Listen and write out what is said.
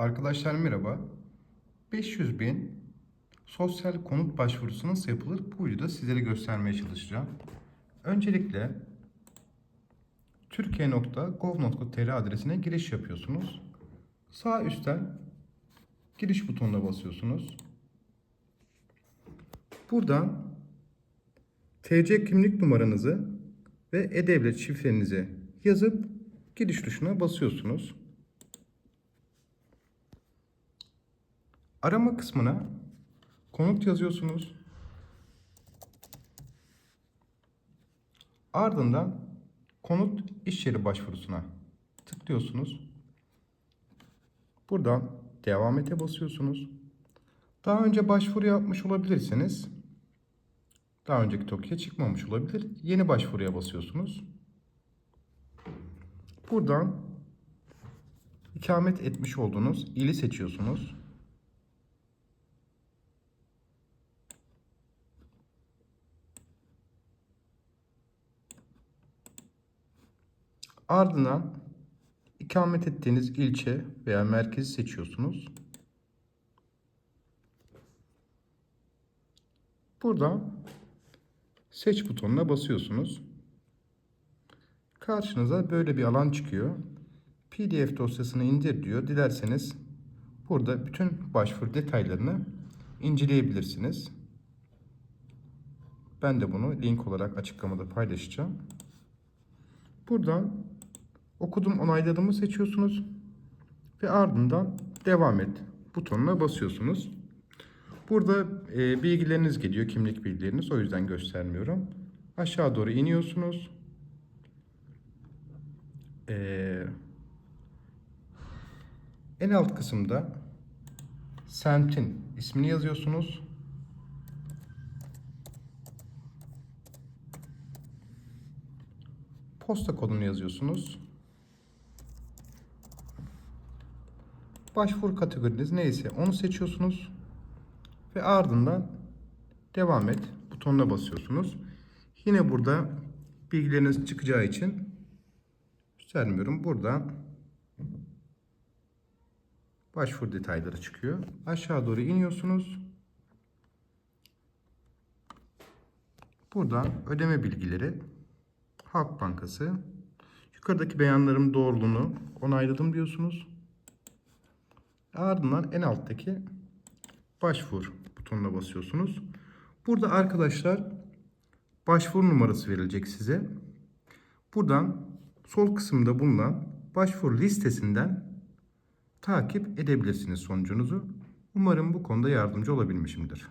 Arkadaşlar merhaba. 500 bin sosyal konut başvurusu nasıl yapılır? Bu videoda sizlere göstermeye çalışacağım. Öncelikle türkiye.gov.tr adresine giriş yapıyorsunuz. Sağ üstten giriş butonuna basıyorsunuz. Buradan TC kimlik numaranızı ve e-devlet şifrenizi yazıp giriş tuşuna basıyorsunuz. Arama kısmına konut yazıyorsunuz. Ardından konut iş yeri başvurusuna tıklıyorsunuz. Buradan devam ete basıyorsunuz. Daha önce başvuru yapmış olabilirsiniz. Daha önceki TOKİ'ye çıkmamış olabilir. Yeni başvuruya basıyorsunuz. Buradan ikamet etmiş olduğunuz ili seçiyorsunuz. Ardından ikamet ettiğiniz ilçe veya merkezi seçiyorsunuz. Buradan seç butonuna basıyorsunuz. Karşınıza böyle bir alan çıkıyor. PDF dosyasını indir diyor. Dilerseniz burada bütün başvuru detaylarını inceleyebilirsiniz. Ben de bunu link olarak açıklamada paylaşacağım. Buradan okudum onayladığımı seçiyorsunuz ve ardından devam et butonuna basıyorsunuz. Burada e, bilgileriniz geliyor, kimlik bilgileriniz. O yüzden göstermiyorum. Aşağı doğru iniyorsunuz. E, en alt kısımda semtin ismini yazıyorsunuz. Posta kodunu yazıyorsunuz. Başvuru kategoriniz neyse onu seçiyorsunuz. Ve ardından devam et butonuna basıyorsunuz. Yine burada bilgileriniz çıkacağı için göstermiyorum. Buradan başvuru detayları çıkıyor. Aşağı doğru iniyorsunuz. Buradan ödeme bilgileri Halk Bankası. Yukarıdaki beyanlarım doğruluğunu onayladım diyorsunuz. Ardından en alttaki başvur butonuna basıyorsunuz. Burada arkadaşlar başvuru numarası verilecek size. Buradan sol kısımda bulunan başvuru listesinden takip edebilirsiniz sonucunuzu. Umarım bu konuda yardımcı olabilmişimdir.